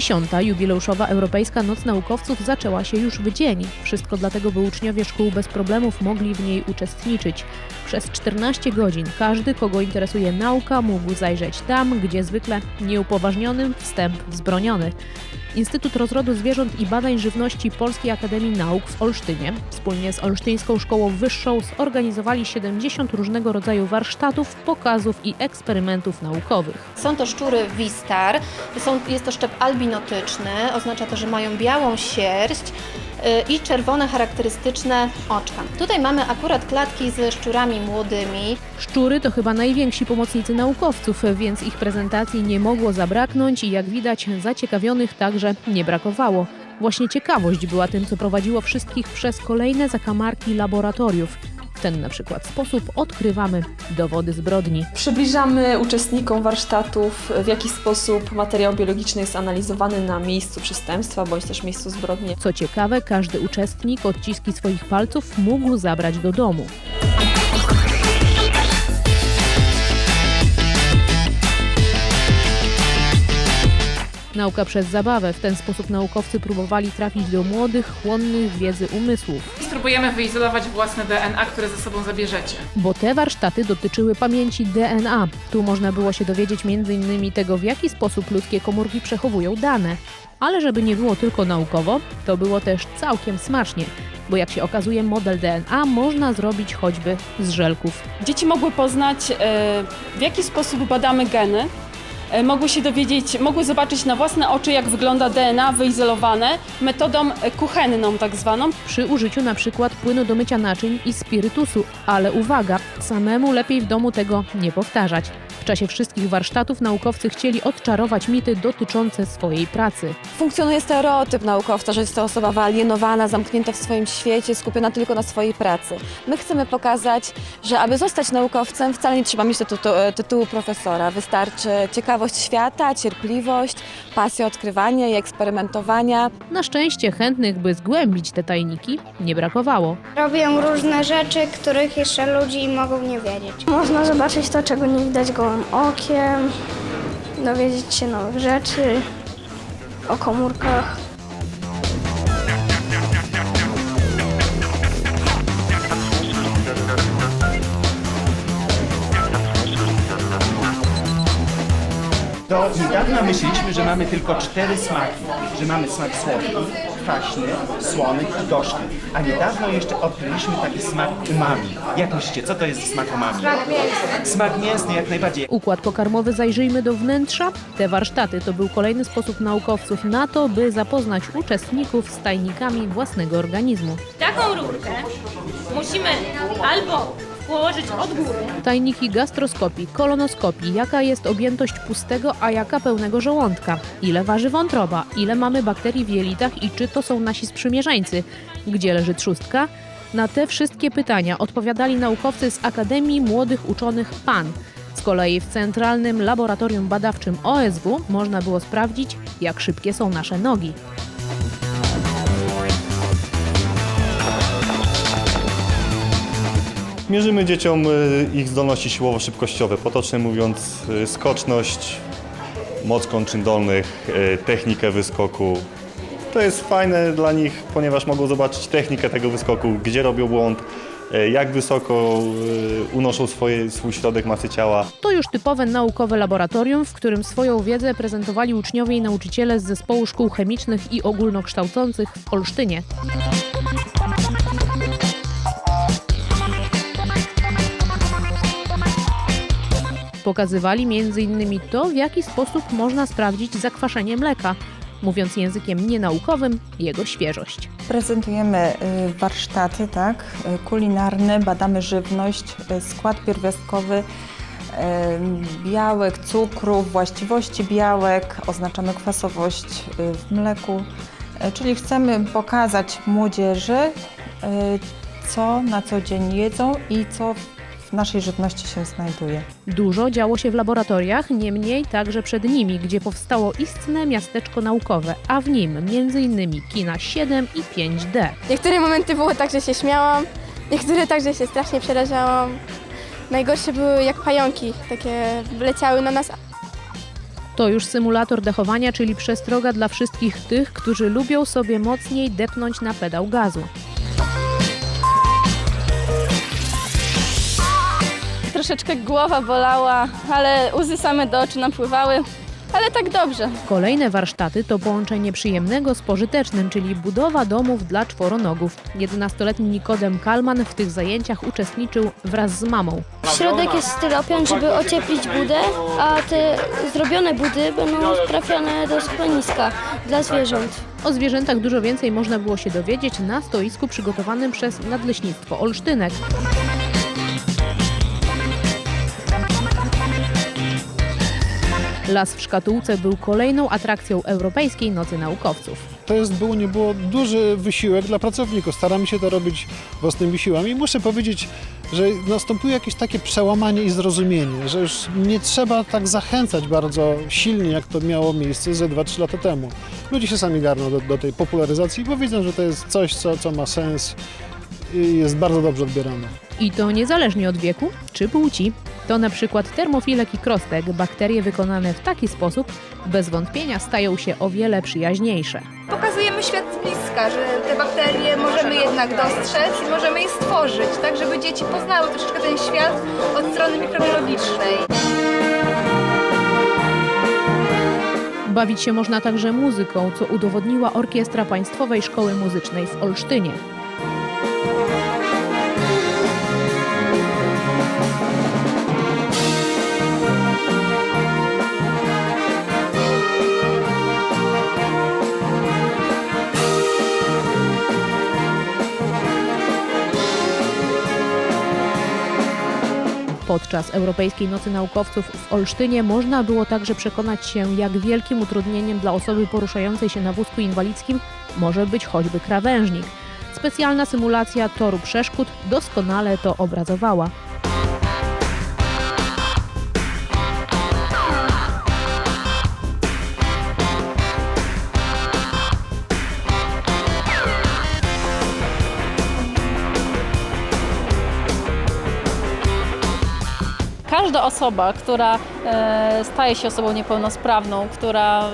Dziesiąta jubileuszowa Europejska Noc Naukowców zaczęła się już w dzień. Wszystko dlatego, by uczniowie szkół bez problemów mogli w niej uczestniczyć. Przez 14 godzin każdy, kogo interesuje nauka, mógł zajrzeć tam, gdzie zwykle nieupoważnionym wstęp wzbroniony. Instytut Rozrodu Zwierząt i Badań Żywności Polskiej Akademii Nauk w Olsztynie wspólnie z Olsztyńską Szkołą Wyższą zorganizowali 70 różnego rodzaju warsztatów, pokazów i eksperymentów naukowych. Są to szczury Wistar, są, jest to szczep albinotyczny, oznacza to, że mają białą sierść i czerwone charakterystyczne oczka. Tutaj mamy akurat klatki ze szczurami młodymi. Szczury to chyba najwięksi pomocnicy naukowców, więc ich prezentacji nie mogło zabraknąć i jak widać zaciekawionych także nie brakowało. Właśnie ciekawość była tym, co prowadziło wszystkich przez kolejne zakamarki laboratoriów. W ten na przykład sposób odkrywamy dowody zbrodni. Przybliżamy uczestnikom warsztatów, w jaki sposób materiał biologiczny jest analizowany na miejscu przestępstwa bądź też miejscu zbrodni. Co ciekawe, każdy uczestnik odciski swoich palców mógł zabrać do domu. Nauka przez zabawę. W ten sposób naukowcy próbowali trafić do młodych, chłonnych wiedzy umysłów. Spróbujemy wyizolować własne DNA, które ze sobą zabierzecie. Bo te warsztaty dotyczyły pamięci DNA. Tu można było się dowiedzieć m.in. tego, w jaki sposób ludzkie komórki przechowują dane. Ale żeby nie było tylko naukowo, to było też całkiem smacznie. Bo jak się okazuje, model DNA można zrobić choćby z żelków. Dzieci mogły poznać, e, w jaki sposób badamy geny. E, Mogły się dowiedzieć, mogły zobaczyć na własne oczy, jak wygląda DNA wyizolowane metodą e, kuchenną tak zwaną. Przy użyciu na przykład płynu do mycia naczyń i spirytusu. Ale uwaga, samemu lepiej w domu tego nie powtarzać. W czasie wszystkich warsztatów naukowcy chcieli odczarować mity dotyczące swojej pracy. Funkcjonuje stereotyp naukowca, że jest to osoba wyalienowana, zamknięta w swoim świecie, skupiona tylko na swojej pracy. My chcemy pokazać, że aby zostać naukowcem wcale nie trzeba mieć tytułu, tytułu profesora. Wystarczy ciekawość świata, cierpliwość, pasja odkrywania i eksperymentowania. Na szczęście chętnych, by zgłębić te tajniki, nie brakowało. Robię różne rzeczy, których jeszcze ludzi mogą nie wiedzieć. Można zobaczyć to, czego nie widać gołym okiem, dowiedzieć się nowych rzeczy o komórkach. Do niedawna myśleliśmy, że mamy tylko cztery smaki. Że mamy smak słodki, kwaśny, słony i gorzki. A niedawno jeszcze odkryliśmy taki smak umami. Jak myślicie, co to jest smak umami? Smak mięsny. Smak mięsny, jak najbardziej. Układ pokarmowy zajrzyjmy do wnętrza. Te warsztaty to był kolejny sposób naukowców na to, by zapoznać uczestników z tajnikami własnego organizmu. Taką rurkę musimy albo położyć od góry, Tajniki gastroskopii, kolonoskopii, jaka jest objętość pustego, a jaka pełnego żołądka, ile waży wątroba, ile mamy bakterii w jelitach i czy to są nasi sprzymierzeńcy, gdzie leży trzustka. Na te wszystkie pytania odpowiadali naukowcy z Akademii Młodych Uczonych PAN. Z kolei w Centralnym Laboratorium Badawczym OSW można było sprawdzić, jak szybkie są nasze nogi. Mierzymy dzieciom y, ich zdolności siłowo-szybkościowe, potocznie mówiąc y, skoczność, moc kończyn dolnych, y, technikę wyskoku. To jest fajne dla nich, ponieważ mogą zobaczyć technikę tego wyskoku, gdzie robią błąd, jak wysoko unoszą swoje, swój środek masy ciała. To już typowe naukowe laboratorium, w którym swoją wiedzę prezentowali uczniowie i nauczyciele z zespołu szkół chemicznych i ogólnokształcących w Olsztynie. Pokazywali m.in. to, w jaki sposób można sprawdzić zakwaszenie mleka, mówiąc językiem nienaukowym, jego świeżość. Prezentujemy y, warsztaty tak, y, kulinarne, badamy żywność, y, skład pierwiastkowy, białek, cukrów, właściwości białek, oznaczamy kwasowość w mleku, czyli chcemy pokazać młodzieży, co na co dzień jedzą i co w naszej żywności się znajduje. Dużo działo się w laboratoriach, niemniej także przed nimi, gdzie powstało istne miasteczko naukowe, a w nim m.in. kina 7 i 5D. Niektóre momenty było tak, że się śmiałam, niektóre tak, że się strasznie przerażałam. Najgorsze były jak pająki, takie leciały na nas, To już symulator dechowania, czyli przestroga dla wszystkich tych, którzy lubią sobie mocniej depnąć na pedał gazu. Troszeczkę głowa bolała, ale łzy same do oczu napływały, ale tak dobrze. Kolejne warsztaty to połączenie przyjemnego z pożytecznym, czyli budowa domów dla czworonogów. 11-letni Nikodem Kalman w tych zajęciach uczestniczył wraz z mamą. Środek jest styropian, żeby ocieplić budę, a te zrobione budy będą trafione do schroniska dla zwierząt. O zwierzętach dużo więcej można było się dowiedzieć na stoisku przygotowanym przez Nadleśnictwo Olsztynek. Las w szkatułce był kolejną atrakcją Europejskiej Nocy Naukowców. To jest, było, nie było duży wysiłek dla pracowników. Staramy się to robić własnymi siłami. I muszę powiedzieć, że nastąpiło jakieś takie przełamanie i zrozumienie, że już nie trzeba tak zachęcać bardzo silnie, jak to miało miejsce ze 2-3 lata temu. Ludzie się sami garną do, do tej popularyzacji, bo widzą, że to jest coś, co, co ma sens i jest bardzo dobrze odbierane. I to niezależnie od wieku czy płci. To na przykład termofilek i krostek. Bakterie wykonane w taki sposób bez wątpienia stają się o wiele przyjaźniejsze. Pokazujemy świat z bliska, że te bakterie możemy jednak dostrzec i możemy je stworzyć, tak żeby dzieci poznały troszeczkę ten świat od strony mikrobiologicznej. Bawić się można także muzyką, co udowodniła Orkiestra Państwowej Szkoły Muzycznej w Olsztynie. Podczas Europejskiej Nocy Naukowców w Olsztynie można było także przekonać się, jak wielkim utrudnieniem dla osoby poruszającej się na wózku inwalidzkim może być choćby krawężnik. Specjalna symulacja toru przeszkód doskonale to obrazowała. Każda osoba, która e, staje się osobą niepełnosprawną, która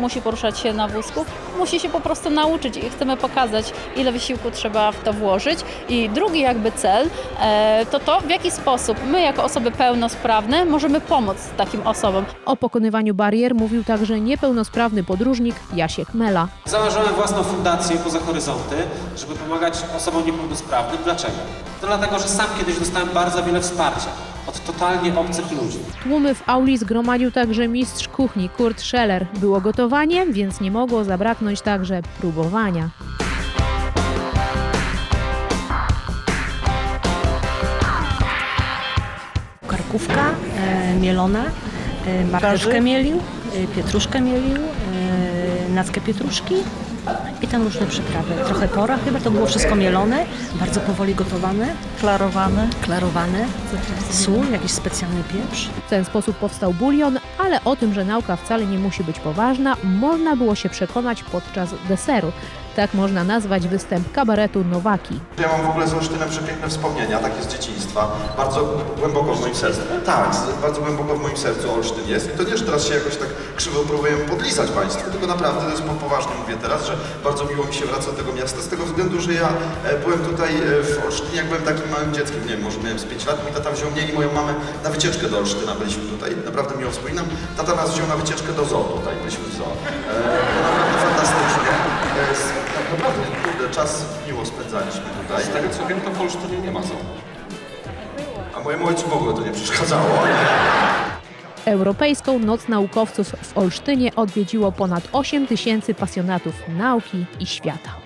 musi poruszać się na wózku, musi się po prostu nauczyć i chcemy pokazać, ile wysiłku trzeba w to włożyć. I drugi jakby cel e, to to, w jaki sposób my jako osoby pełnosprawne możemy pomóc takim osobom. O pokonywaniu barier mówił także niepełnosprawny podróżnik Jasiek Mela. Założyłem własną fundację Poza Horyzonty, żeby pomagać osobom niepełnosprawnym. Dlaczego? To dlatego, że sam kiedyś dostałem bardzo wiele wsparcia od totalnie obcych ludzi. Tłumy w auli zgromadził także mistrz kuchni Kurt Scheller. Było gotowanie, więc nie mogło zabraknąć także próbowania. Karkówka e, mielona, e, marchewkę mielił, e, pietruszkę mielił, e, nackę pietruszki i tam różne przyprawy. Trochę pora chyba, to było wszystko mielone, bardzo powoli gotowane. Klarowane. Klarowane. Sól, jakiś specjalny pieprz. W ten sposób powstał bulion, ale o tym, że nauka wcale nie musi być poważna, można było się przekonać podczas deseru. Tak można nazwać występ kabaretu Nowaki. Ja mam w ogóle z Olsztynem przepiękne wspomnienia, takie z dzieciństwa. Bardzo głęboko w moim sercu. Tak, bardzo głęboko w moim sercu Olsztyn jest. I to nie, że teraz się jakoś tak krzywo próbuję podlizać Państwu, tylko naprawdę to jest po poważnie mówię teraz, że bardzo miło mi się wraca do tego miasta z tego względu, że ja e, byłem tutaj e, w Olsztynie, jak byłem takim małym dzieckiem, nie wiem, może miałem z 5 lat, mój tata wziął mnie i moją mamę na wycieczkę do Olsztyna, byliśmy tutaj, naprawdę miło wspominam. Tata nas wziął na wycieczkę do zoo tutaj, byliśmy w zoo. E, naprawdę fantastycznie. E, tak naprawdę, kurde, czas miło spędzaliśmy tutaj. Z tego co wiem, to w Olsztynie nie ma co. A mojemu ojcu w ogóle to nie przeszkadzało. Europejską Noc Naukowców w Olsztynie odwiedziło ponad 8 tysięcy pasjonatów nauki i świata.